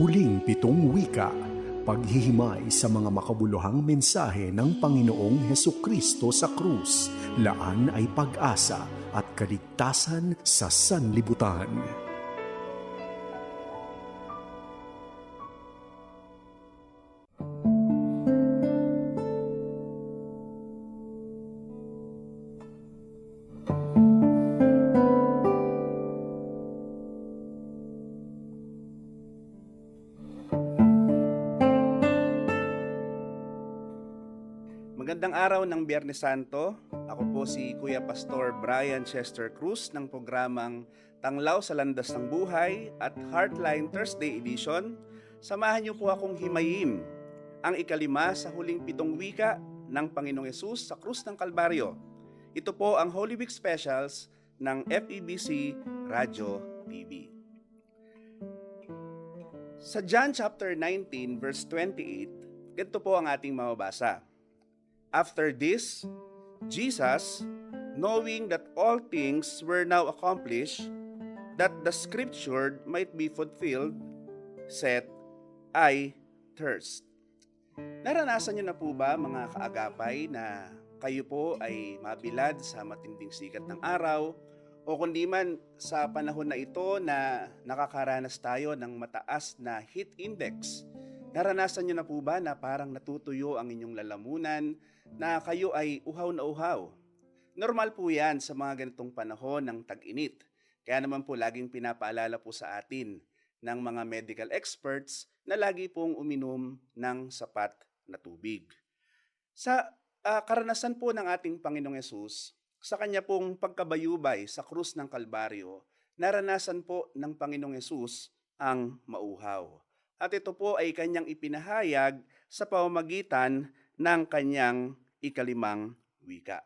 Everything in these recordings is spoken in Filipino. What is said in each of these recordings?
Huling Pitong Wika Paghihimay sa mga makabuluhang mensahe ng Panginoong Heso Kristo sa krus, laan ay pag-asa at kaligtasan sa sanlibutan. Biyernes Santo. Ako po si Kuya Pastor Brian Chester Cruz ng programang Tanglaw sa Landas ng Buhay at Heartline Thursday Edition. Samahan niyo po akong himayin ang ikalima sa huling pitong wika ng Panginoong Yesus sa Krus ng Kalbaryo. Ito po ang Holy Week Specials ng FEBC Radio TV. Sa John chapter 19 verse 28, ganito po ang ating mababasa. After this, Jesus, knowing that all things were now accomplished, that the scripture might be fulfilled, said, I thirst. Naranasan niyo na po ba mga kaagapay na kayo po ay mabilad sa matinding sikat ng araw o kundi man sa panahon na ito na nakakaranas tayo ng mataas na heat index Naranasan niyo na po ba na parang natutuyo ang inyong lalamunan, na kayo ay uhaw na uhaw? Normal po yan sa mga ganitong panahon ng tag-init. Kaya naman po laging pinapaalala po sa atin ng mga medical experts na lagi pong uminom ng sapat na tubig. Sa uh, karanasan po ng ating Panginoong Yesus, sa kanya pong pagkabayubay sa krus ng Kalbaryo, naranasan po ng Panginoong Yesus ang mauhaw at ito po ay kanyang ipinahayag sa pamamagitan ng kanyang ikalimang wika.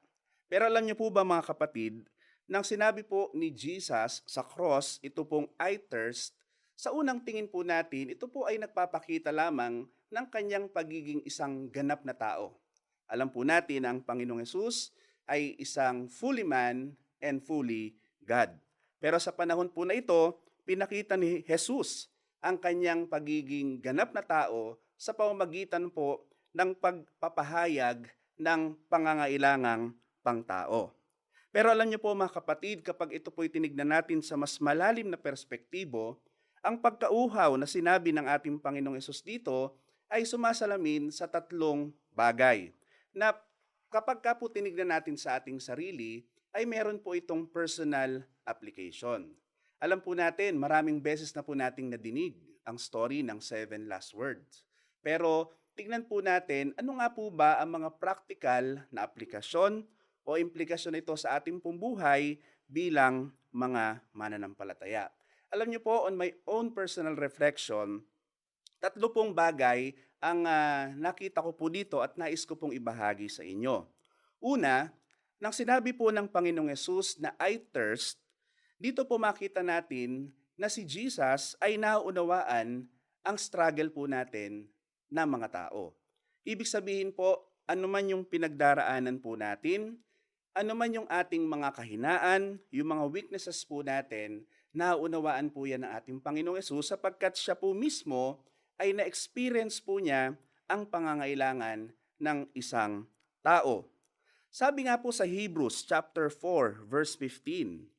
Pero alam niyo po ba mga kapatid, nang sinabi po ni Jesus sa cross, ito pong I thirst, sa unang tingin po natin, ito po ay nagpapakita lamang ng kanyang pagiging isang ganap na tao. Alam po natin ang Panginoong Yesus ay isang fully man and fully God. Pero sa panahon po na ito, pinakita ni Jesus ang kanyang pagiging ganap na tao sa pamamagitan po ng pagpapahayag ng pangangailangang pangtao. Pero alam niyo po mga kapatid, kapag ito po'y tinignan natin sa mas malalim na perspektibo, ang pagkauhaw na sinabi ng ating Panginoong Yesus dito ay sumasalamin sa tatlong bagay na kapag ka po tinignan natin sa ating sarili, ay meron po itong personal application. Alam po natin, maraming beses na po nating nadinig ang story ng seven last words. Pero tignan po natin, ano nga po ba ang mga practical na aplikasyon o implikasyon nito sa ating pumbuhay bilang mga mananampalataya. Alam niyo po, on my own personal reflection, tatlo pong bagay ang uh, nakita ko po dito at nais ko pong ibahagi sa inyo. Una, nang sinabi po ng Panginoong Yesus na I thirst, dito po makita natin na si Jesus ay naunawaan ang struggle po natin na mga tao. Ibig sabihin po, ano man yung pinagdaraanan po natin, ano man yung ating mga kahinaan, yung mga weaknesses po natin, naunawaan po yan ng ating Panginoong Yesus sapagkat siya po mismo ay na-experience po niya ang pangangailangan ng isang tao. Sabi nga po sa Hebrews chapter 4 verse 15,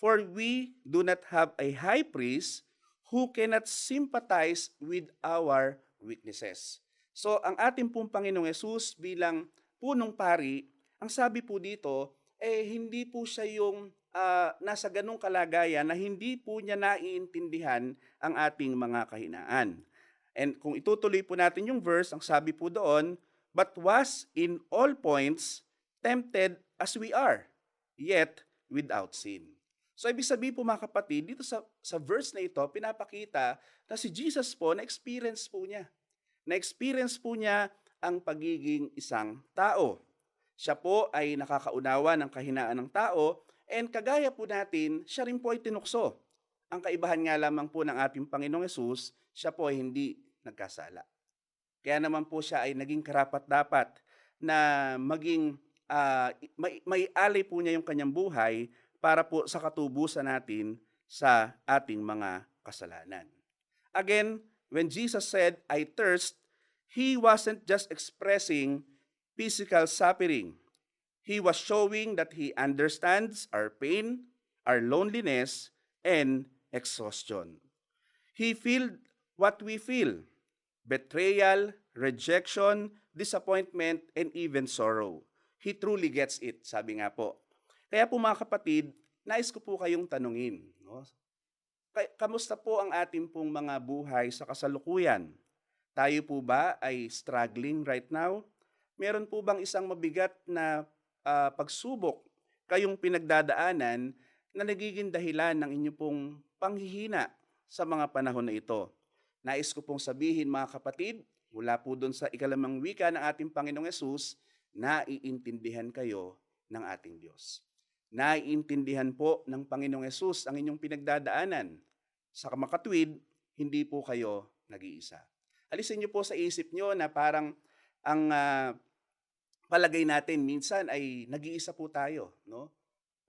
For we do not have a high priest who cannot sympathize with our weaknesses. So ang ating pong Panginoong Yesus bilang punong pari, ang sabi po dito, eh hindi po siya yung uh, nasa ganong kalagayan na hindi po niya naiintindihan ang ating mga kahinaan. And kung itutuloy po natin yung verse, ang sabi po doon, but was in all points tempted as we are, yet without sin. So ibig sabihin po mga kapatid, dito sa, sa verse na ito, pinapakita na si Jesus po, na-experience po niya. Na-experience po niya ang pagiging isang tao. Siya po ay nakakaunawa ng kahinaan ng tao and kagaya po natin, siya rin po ay tinukso. Ang kaibahan nga lamang po ng ating Panginoong Yesus, siya po ay hindi nagkasala. Kaya naman po siya ay naging karapat-dapat na maging uh, may, may alay po niya yung kanyang buhay para po sa katubusan natin sa ating mga kasalanan. Again, when Jesus said, I thirst, he wasn't just expressing physical suffering. He was showing that he understands our pain, our loneliness, and exhaustion. He felt what we feel betrayal, rejection, disappointment, and even sorrow. He truly gets it, sabi nga po. Kaya po mga kapatid, nais ko po kayong tanungin. No? Kamusta po ang ating pong mga buhay sa kasalukuyan? Tayo po ba ay struggling right now? Meron po bang isang mabigat na ah, pagsubok kayong pinagdadaanan na nagiging dahilan ng inyo pong panghihina sa mga panahon na ito? Nais ko pong sabihin mga kapatid, mula po doon sa ikalamang wika ng ating Panginoong Yesus, naiintindihan kayo ng ating Diyos. Naiintindihan po ng Panginoong Yesus ang inyong pinagdadaanan. Sa makatwid, hindi po kayo nag-iisa. Alisin niyo po sa isip niyo na parang ang ah, palagay natin minsan ay nag-iisa po tayo, no?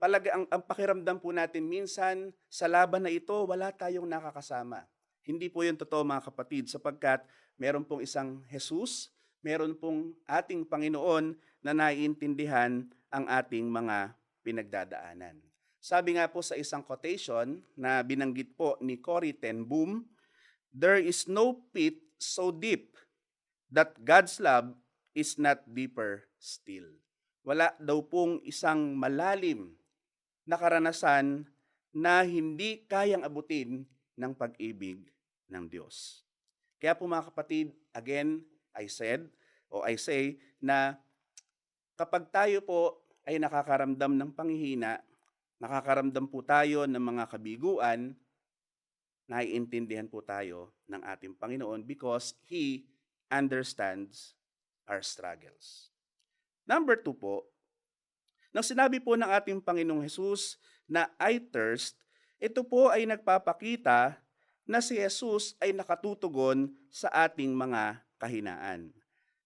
Palagay ang, ang pakiramdam po natin minsan sa laban na ito wala tayong nakakasama. Hindi po 'yun totoo mga kapatid sapagkat meron pong isang Jesus, meron pong ating Panginoon na naiintindihan ang ating mga pinagdadaanan. Sabi nga po sa isang quotation na binanggit po ni Corrie ten Boom, there is no pit so deep that God's love is not deeper still. Wala daw pong isang malalim na karanasan na hindi kayang abutin ng pag-ibig ng Diyos. Kaya po mga kapatid, again, I said, o I say, na kapag tayo po ay nakakaramdam ng panghihina, nakakaramdam po tayo ng mga kabiguan, naiintindihan po tayo ng ating Panginoon because He understands our struggles. Number two po, nang sinabi po ng ating Panginoong Hesus na I thirst, ito po ay nagpapakita na si Jesus ay nakatutugon sa ating mga kahinaan.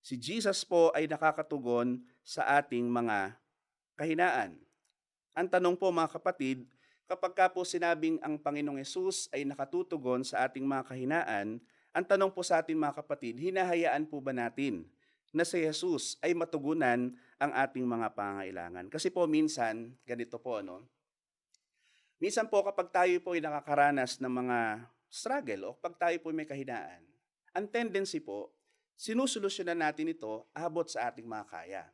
Si Jesus po ay nakakatugon sa ating mga kahinaan. Ang tanong po mga kapatid, kapag ka po sinabing ang Panginoong Yesus ay nakatutugon sa ating mga kahinaan, ang tanong po sa ating mga kapatid, hinahayaan po ba natin na si Jesus ay matugunan ang ating mga pangailangan? Kasi po minsan, ganito po, no? Minsan po kapag tayo po ay nakakaranas ng mga struggle o kapag tayo po ay may kahinaan, ang tendency po, sinusolusyonan natin ito abot sa ating mga kaya.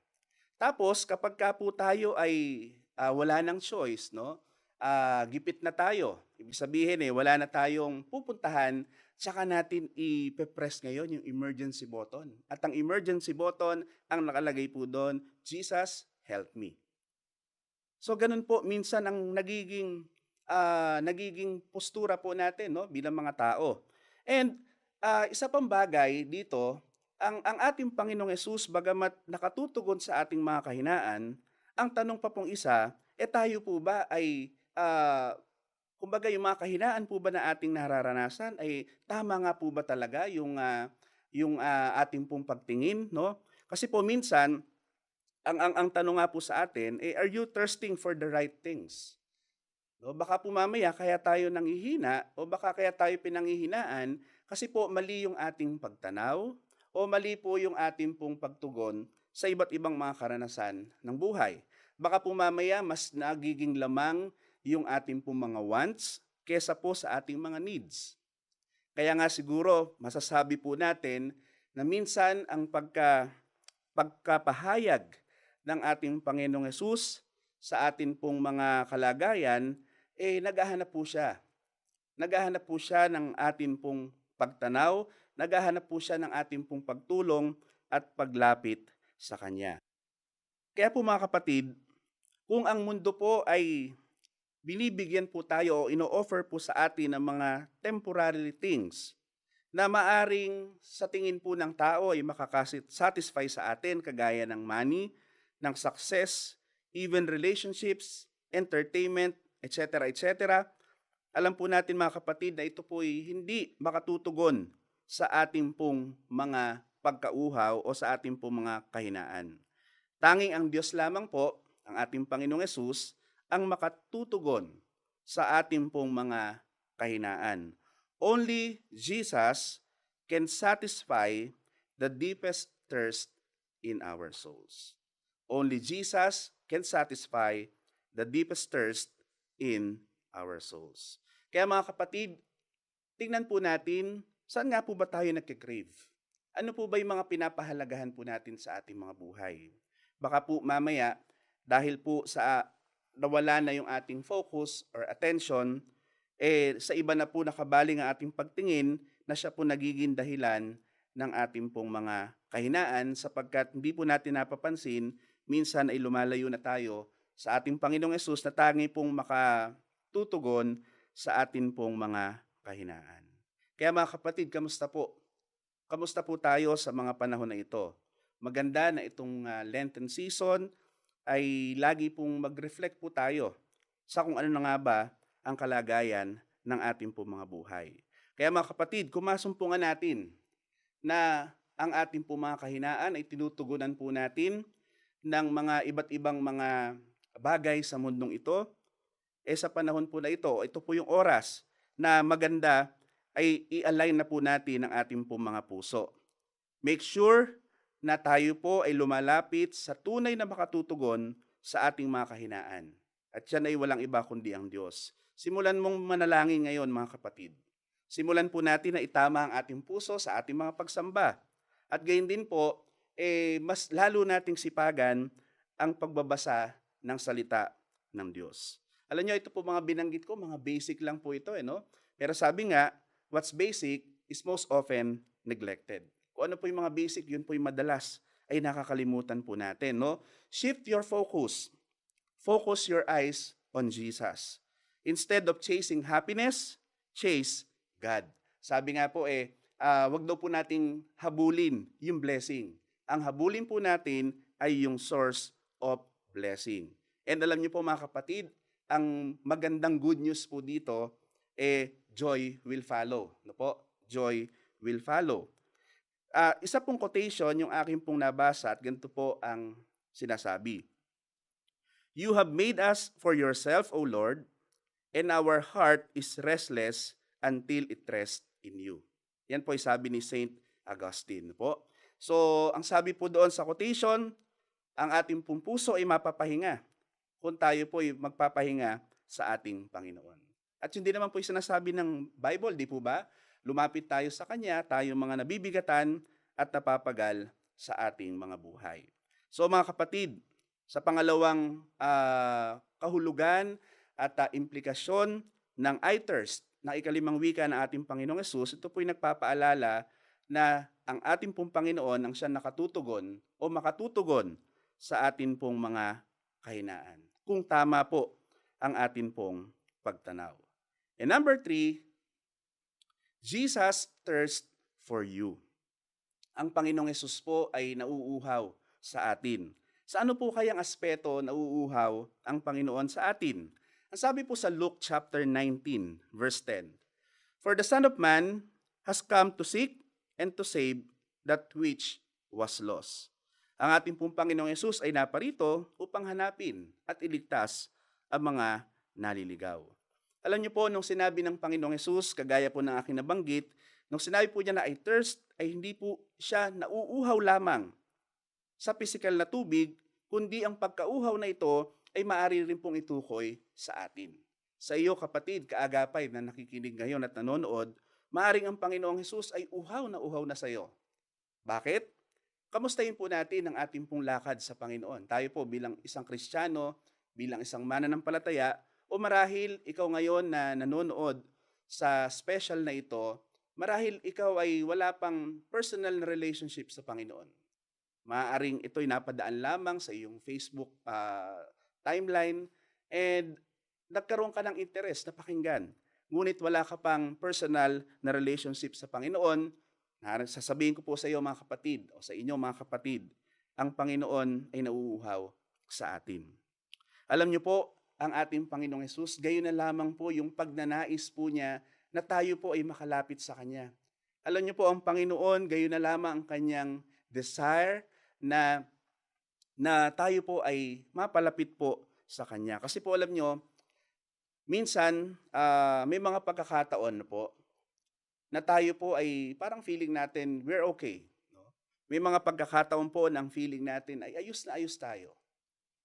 Tapos kapag ka po tayo ay ah, wala ng choice, no? Ah, gipit na tayo. Ibig sabihin eh, wala na tayong pupuntahan, tsaka natin i-press ngayon yung emergency button. At ang emergency button, ang nakalagay po doon, Jesus, help me. So ganun po minsan ang nagiging ah, nagiging postura po natin no bilang mga tao. And ah, isa pang bagay dito, ang ang ating Panginoong Yesus bagamat nakatutugon sa ating mga kahinaan, ang tanong pa pong isa, eh tayo po ba ay ah, kumbaga yung mga kahinaan po ba na ating nararanasan ay tama nga po ba talaga yung ah, yung ah, ating pong pagtingin, no? Kasi po minsan ang ang ang tanong nga po sa atin, eh, are you thirsting for the right things? No, baka po mamaya kaya tayo nanghihina o baka kaya tayo pinanghihinaan kasi po mali yung ating pagtanaw o mali po yung ating pong pagtugon sa iba't ibang mga karanasan ng buhay. Baka po mamaya mas nagiging lamang yung ating pong mga wants kesa po sa ating mga needs. Kaya nga siguro masasabi po natin na minsan ang pagka pagkapahayag ng ating Panginoong Yesus sa atin pong mga kalagayan, eh naghahanap po siya. Naghahanap po siya ng atin pong pagtanaw, naghahanap po siya ng atin pong pagtulong at paglapit sa Kanya. Kaya po mga kapatid, kung ang mundo po ay binibigyan po tayo o ino-offer po sa atin ng mga temporary things na maaring sa tingin po ng tao ay makakasatisfy sa atin kagaya ng money, ng success, even relationships, entertainment, etc. etc. Alam po natin mga kapatid na ito po ay hindi makatutugon sa ating pong mga pagkauhaw o sa ating pong mga kahinaan. Tanging ang Diyos lamang po, ang ating Panginoong Yesus, ang makatutugon sa ating pong mga kahinaan. Only Jesus can satisfy the deepest thirst in our souls. Only Jesus can satisfy the deepest thirst in our souls. Kaya mga kapatid, tingnan po natin, saan nga po ba tayo nagkikrave? Ano po ba yung mga pinapahalagahan po natin sa ating mga buhay? Baka po mamaya, dahil po sa nawala na yung ating focus or attention, eh sa iba na po nakabaling ang ating pagtingin na siya po nagiging dahilan ng ating pong mga kahinaan sapagkat hindi po natin napapansin, minsan ay lumalayo na tayo sa ating Panginoong Yesus na tangi pong makatutugon sa atin pong mga kahinaan. Kaya mga kapatid, kamusta po? Kamusta po tayo sa mga panahon na ito? Maganda na itong uh, Lenten season ay lagi pong mag-reflect po tayo sa kung ano na nga ba ang kalagayan ng ating po mga buhay. Kaya mga kapatid, kumasumpungan natin na ang ating po mga kahinaan ay tinutugunan po natin ng mga iba't ibang mga bagay sa mundong ito. Eh sa panahon po na ito, ito po yung oras na maganda ay i-align na po natin ang ating po mga puso. Make sure na tayo po ay lumalapit sa tunay na makatutugon sa ating mga kahinaan. At yan ay walang iba kundi ang Diyos. Simulan mong manalangin ngayon mga kapatid. Simulan po natin na itama ang ating puso sa ating mga pagsamba. At gayon din po, eh, mas lalo nating sipagan ang pagbabasa ng salita ng Diyos. Alam niyo, ito po mga binanggit ko, mga basic lang po ito. Eh, no? Pero sabi nga, what's basic is most often neglected. Kung ano po yung mga basic, yun po yung madalas ay nakakalimutan po natin. No? Shift your focus. Focus your eyes on Jesus. Instead of chasing happiness, chase God. Sabi nga po eh, uh, wag daw po nating habulin yung blessing. Ang habulin po natin ay yung source of blessing. And alam niyo po mga kapatid, ang magandang good news po dito, eh, joy will follow. No po? Joy will follow. Uh, isa pong quotation yung aking pong nabasa at ganito po ang sinasabi. You have made us for yourself, O Lord, and our heart is restless until it rests in you. Yan po ay sabi ni Saint Augustine po. So, ang sabi po doon sa quotation, ang ating pong puso ay mapapahinga kung tayo po ay magpapahinga sa ating Panginoon. At hindi naman po yung sinasabi ng Bible, di po ba? Lumapit tayo sa Kanya, tayo mga nabibigatan at napapagal sa ating mga buhay. So mga kapatid, sa pangalawang uh, kahulugan at uh, implikasyon ng I thirst ng ikalimang wika ng ating Panginoong Yesus, ito po'y nagpapaalala na ang ating pong Panginoon ang siya nakatutugon o makatutugon sa atin pong mga kahinaan. Kung tama po ang atin pong pagtanaw. And number three, Jesus thirst for you. Ang Panginoong Yesus po ay nauuhaw sa atin. Sa ano po kayang aspeto nauuhaw ang Panginoon sa atin? Ang sabi po sa Luke chapter 19, verse 10, For the Son of Man has come to seek and to save that which was lost. Ang ating pong Panginoong Yesus ay naparito upang hanapin at iligtas ang mga naliligaw. Alam niyo po, nung sinabi ng Panginoong Yesus, kagaya po ng aking nabanggit, nung sinabi po niya na I thirst, ay hindi po siya nauuhaw lamang sa pisikal na tubig, kundi ang pagkauhaw na ito ay maaari rin pong itukoy sa atin. Sa iyo kapatid, kaagapay na nakikinig ngayon at nanonood, maaring ang Panginoong Hesus ay uhaw na uhaw na sa iyo. Bakit? Kamustahin po natin ang ating pong lakad sa Panginoon. Tayo po bilang isang Kristiyano, bilang isang mananampalataya, o marahil ikaw ngayon na nanonood sa special na ito, marahil ikaw ay wala pang personal na relationship sa Panginoon. Maaring ito'y napadaan lamang sa iyong Facebook uh, timeline, and nagkaroon ka ng interest na pakinggan. Ngunit wala ka pang personal na relationship sa Panginoon, sasabihin ko po sa iyo mga kapatid, o sa inyo mga kapatid, ang Panginoon ay nauuhaw sa atin. Alam niyo po, ang ating Panginoong Yesus, gayon na lamang po yung pagnanais po niya na tayo po ay makalapit sa Kanya. Alam niyo po, ang Panginoon, gayon na lamang ang Kanyang desire na na tayo po ay mapalapit po sa Kanya. Kasi po alam nyo, minsan uh, may mga pagkakataon po na tayo po ay parang feeling natin we're okay. No? May mga pagkakataon po ng feeling natin ay ayos na ayos tayo.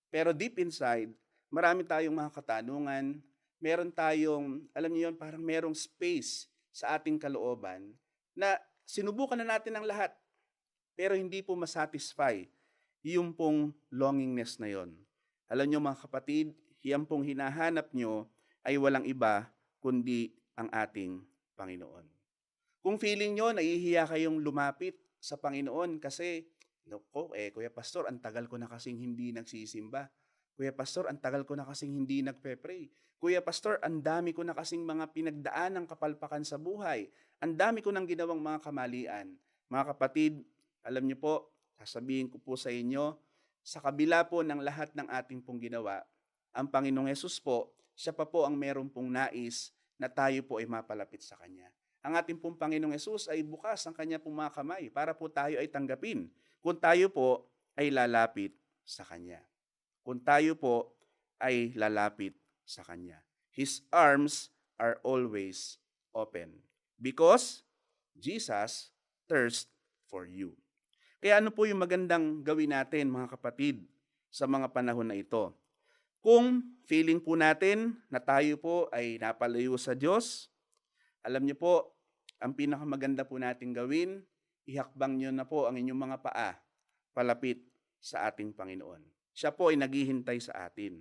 Pero deep inside, marami tayong mga katanungan, meron tayong, alam niyo yun, parang merong space sa ating kalooban na sinubukan na natin ang lahat, pero hindi po masatisfy yung pong longingness na yon. Alam niyo mga kapatid, yan pong hinahanap nyo ay walang iba kundi ang ating Panginoon. Kung feeling nyo, nahihiya kayong lumapit sa Panginoon kasi, Naku, eh, Kuya Pastor, ang tagal ko na kasing hindi nagsisimba. Kuya Pastor, ang tagal ko na kasing hindi nagpe-pray. Kuya Pastor, ang dami ko na kasing mga pinagdaan ng kapalpakan sa buhay. Ang dami ko nang ginawang mga kamalian. Mga kapatid, alam niyo po, sasabihin ko po sa inyo, sa kabila po ng lahat ng ating pong ginawa, ang Panginoong Yesus po, siya pa po ang meron pong nais na tayo po ay mapalapit sa Kanya. Ang ating pong Panginoong Yesus ay bukas ang Kanya pong mga kamay para po tayo ay tanggapin kung tayo po ay lalapit sa Kanya. Kung tayo po ay lalapit sa Kanya. His arms are always open because Jesus thirst for you. Kaya ano po yung magandang gawin natin mga kapatid sa mga panahon na ito? Kung feeling po natin na tayo po ay napalayo sa Diyos, alam niyo po, ang pinakamaganda po nating gawin, ihakbang niyo na po ang inyong mga paa palapit sa ating Panginoon. Siya po ay naghihintay sa atin.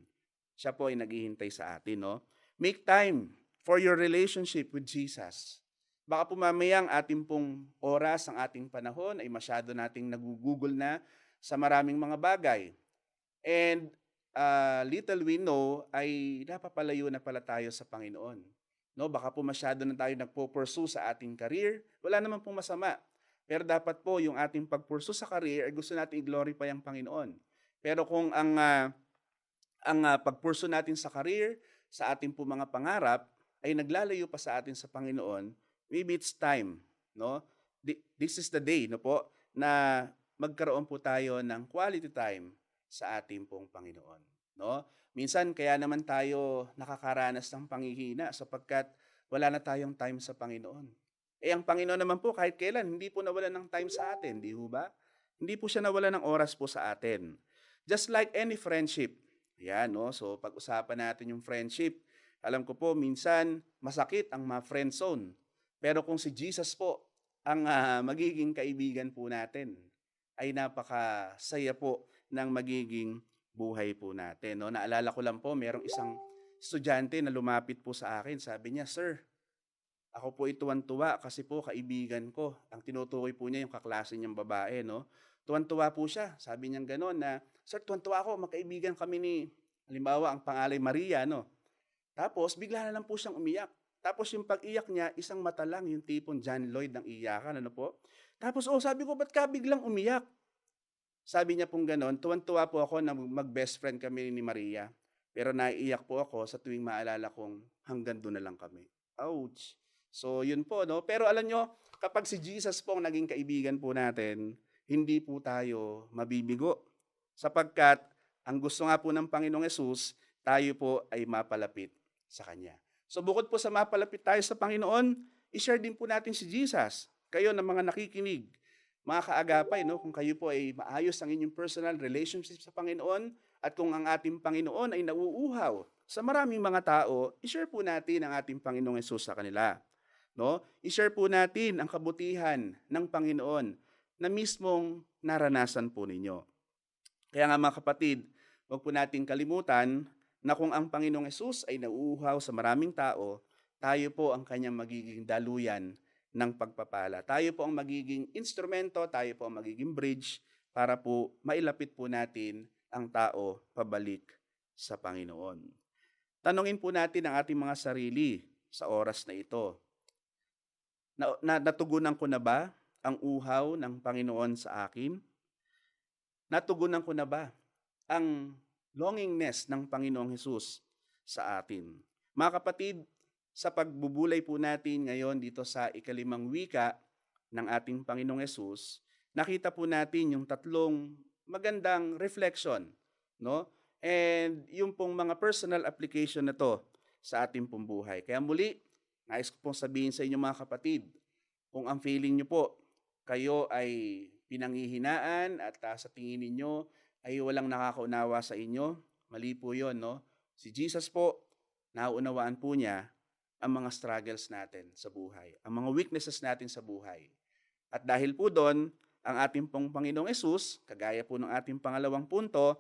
Siya po ay naghihintay sa atin, no? Make time for your relationship with Jesus. Baka po mamaya ang ating pong oras, ang ating panahon ay masyado nating nagugugol na sa maraming mga bagay. And uh, little we know ay napapalayo na pala tayo sa Panginoon. No, baka po masyado na tayo nagpo-pursue sa ating career. Wala naman pong masama. Pero dapat po yung ating pagpursu sa career ay gusto natin i-glorify ang Panginoon. Pero kung ang uh, ang uh, pagpursu natin sa career, sa ating po mga pangarap ay naglalayo pa sa atin sa Panginoon, maybe it's time, no? This is the day, no po, na magkaroon po tayo ng quality time sa ating pong Panginoon, no? Minsan kaya naman tayo nakakaranas ng panghihina sapagkat wala na tayong time sa Panginoon. Eh ang Panginoon naman po kahit kailan hindi po nawala ng time sa atin, di ho ba? Hindi po siya nawala ng oras po sa atin. Just like any friendship. Yan, no? So pag-usapan natin yung friendship. Alam ko po minsan masakit ang ma-friend zone. Pero kung si Jesus po ang uh, magiging kaibigan po natin, ay napakasaya po ng magiging buhay po natin. No? Naalala ko lang po, merong isang estudyante na lumapit po sa akin. Sabi niya, Sir, ako po ituwan-tuwa kasi po kaibigan ko. Ang tinutukoy po niya yung kaklase niyang babae. No? Tuwan-tuwa po siya. Sabi niya gano'n na, Sir, tuwan-tuwa ako, magkaibigan kami ni, halimbawa, ang pangalay Maria. No? Tapos, bigla na lang po siyang umiyak. Tapos yung pag-iyak niya, isang mata lang, yung tipong John Lloyd ng iyakan, ano po? Tapos, oh, sabi ko, ba't ka biglang umiyak? Sabi niya pong ganon, tuwan-tuwa po ako na mag-best friend kami ni Maria. Pero naiiyak po ako sa tuwing maalala kong hanggang doon na lang kami. Ouch! So, yun po, no? Pero alam nyo, kapag si Jesus po ang naging kaibigan po natin, hindi po tayo mabibigo. Sapagkat, ang gusto nga po ng Panginoong Yesus, tayo po ay mapalapit sa Kanya. So, bukod po sa mapalapit tayo sa Panginoon, i-share din po natin si Jesus. Kayo na mga nakikinig, mga kaagapay, no, kung kayo po ay maayos ang inyong personal relationship sa Panginoon at kung ang ating Panginoon ay nauuhaw sa maraming mga tao, i-share po natin ang ating Panginoong Yesus sa kanila. No? I-share po natin ang kabutihan ng Panginoon na mismong naranasan po ninyo. Kaya nga mga kapatid, huwag po natin kalimutan na kung ang Panginoong Yesus ay nauuhaw sa maraming tao, tayo po ang kanyang magiging daluyan ng pagpapala. Tayo po ang magiging instrumento, tayo po ang magiging bridge para po mailapit po natin ang tao pabalik sa Panginoon. Tanungin po natin ang ating mga sarili sa oras na ito. Na, na, natugunan ko na ba ang uhaw ng Panginoon sa akin? Natugunan ko na ba ang longingness ng Panginoong Hesus sa atin? Mga kapatid, sa pagbubulay po natin ngayon dito sa ikalimang wika ng ating Panginoong Yesus, nakita po natin yung tatlong magandang reflection, no? And yung pong mga personal application na to sa ating pong buhay. Kaya muli, nais ko pong sabihin sa inyo mga kapatid, Kung ang feeling nyo po, kayo ay pinanghihinaan at uh, sa tingin ninyo ay walang nakakaunawa sa inyo, mali po yon no? Si Jesus po, nauunawaan po niya ang mga struggles natin sa buhay, ang mga weaknesses natin sa buhay. At dahil po doon, ang ating pong Panginoong Yesus, kagaya po ng ating pangalawang punto,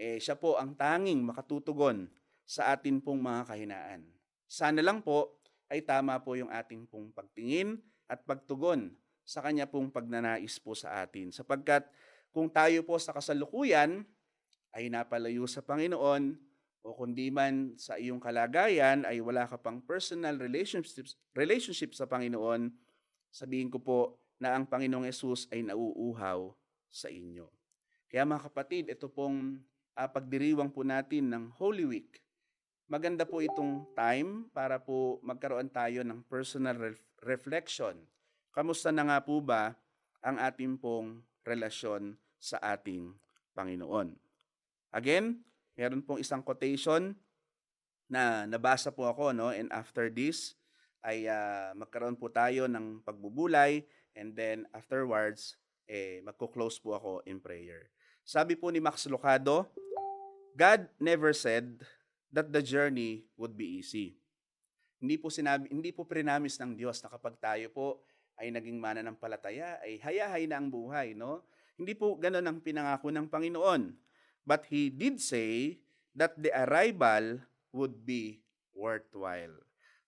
eh, siya po ang tanging makatutugon sa atin pong mga kahinaan. Sana lang po ay tama po yung ating pong pagtingin at pagtugon sa kanya pong pagnanais po sa atin. Sapagkat kung tayo po sa kasalukuyan ay napalayo sa Panginoon o kundi man sa iyong kalagayan ay wala ka pang personal relationships, relationship sa Panginoon, sabihin ko po, na ang Panginoong Yesus ay nauuhaw sa inyo. Kaya mga kapatid, ito pong uh, pagdiriwang po natin ng Holy Week. Maganda po itong time para po magkaroon tayo ng personal ref- reflection. Kamusta na nga po ba ang ating pong relasyon sa ating Panginoon? Again, meron pong isang quotation na nabasa po ako no and after this ay uh, magkaroon po tayo ng pagbubulay And then afterwards, eh, magko-close po ako in prayer. Sabi po ni Max Lucado, God never said that the journey would be easy. Hindi po sinabi, hindi po prinamis ng Diyos na kapag tayo po ay naging mananampalataya, ay hayahay na ang buhay, no? Hindi po ganoon ang pinangako ng Panginoon. But He did say that the arrival would be worthwhile.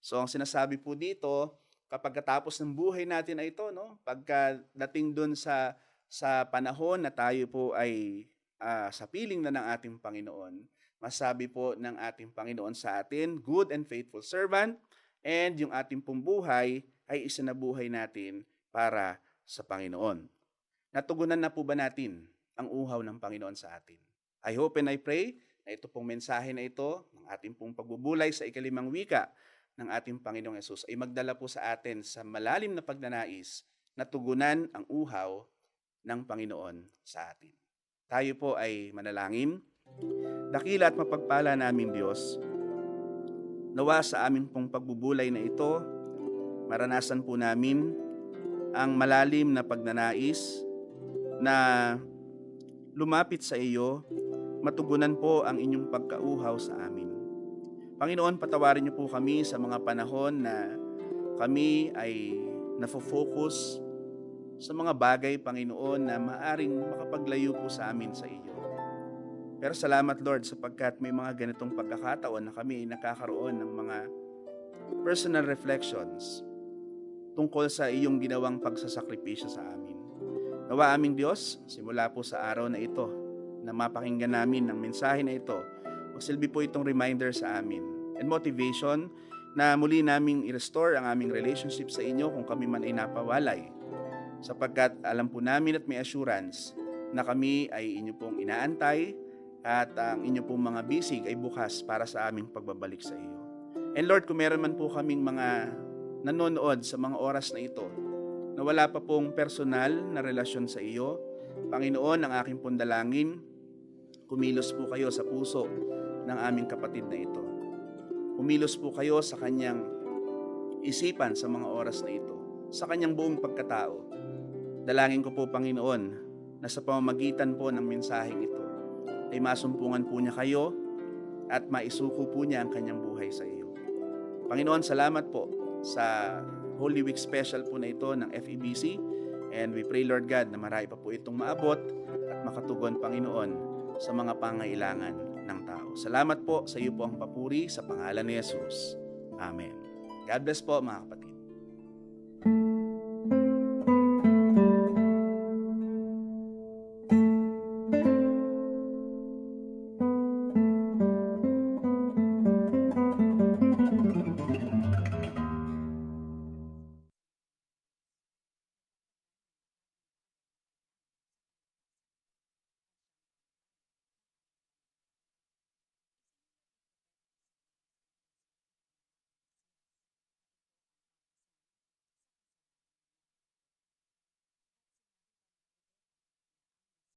So ang sinasabi po dito, kapag katapos ng buhay natin ay ito, no? Pagkadating doon sa sa panahon na tayo po ay uh, sa piling na ng ating Panginoon, masabi po ng ating Panginoon sa atin, good and faithful servant, and yung ating pong buhay ay isinabuhay natin para sa Panginoon. Natugunan na po ba natin ang uhaw ng Panginoon sa atin? I hope and I pray na ito pong mensahe na ito, ng ating pong pagbubulay sa ikalimang wika, ng ating Panginoong Yesus ay magdala po sa atin sa malalim na pagnanais na tugunan ang uhaw ng Panginoon sa atin. Tayo po ay manalangin. Dakila at mapagpala namin Diyos, nawa sa aming pong pagbubulay na ito, maranasan po namin ang malalim na pagnanais na lumapit sa iyo, matugunan po ang inyong pagkauhaw sa amin. Panginoon, patawarin niyo po kami sa mga panahon na kami ay nafo-focus sa mga bagay, Panginoon, na maaring makapaglayo po sa amin sa iyo. Pero salamat, Lord, sapagkat may mga ganitong pagkakataon na kami nakakaroon ng mga personal reflections tungkol sa iyong ginawang pagsasakripisyo sa amin. Nawa aming Diyos, simula po sa araw na ito, na mapakinggan namin ng mensahe na ito, Magsilbi po itong reminder sa amin and motivation na muli naming i-restore ang aming relationship sa inyo kung kami man ay napawalay. Sapagkat alam po namin at may assurance na kami ay inyo pong inaantay at ang inyo pong mga bisig ay bukas para sa aming pagbabalik sa iyo. And Lord, kung meron man po kaming mga nanonood sa mga oras na ito na wala pa pong personal na relasyon sa iyo, Panginoon, ang aking pundalangin, kumilos po kayo sa puso ng aming kapatid na ito. Umilos po kayo sa kanyang isipan sa mga oras na ito, sa kanyang buong pagkatao. Dalangin ko po, Panginoon, na sa pamamagitan po ng mensaheng ito, ay masumpungan po niya kayo at maisuko po niya ang kanyang buhay sa iyo. Panginoon, salamat po sa Holy Week special po na ito ng FEBC and we pray Lord God na marami pa po itong maabot at makatugon Panginoon sa mga pangailangan ng tao. Salamat po sa iyo po ang papuri sa pangalan ni Jesus. Amen. God bless po mga kapatid.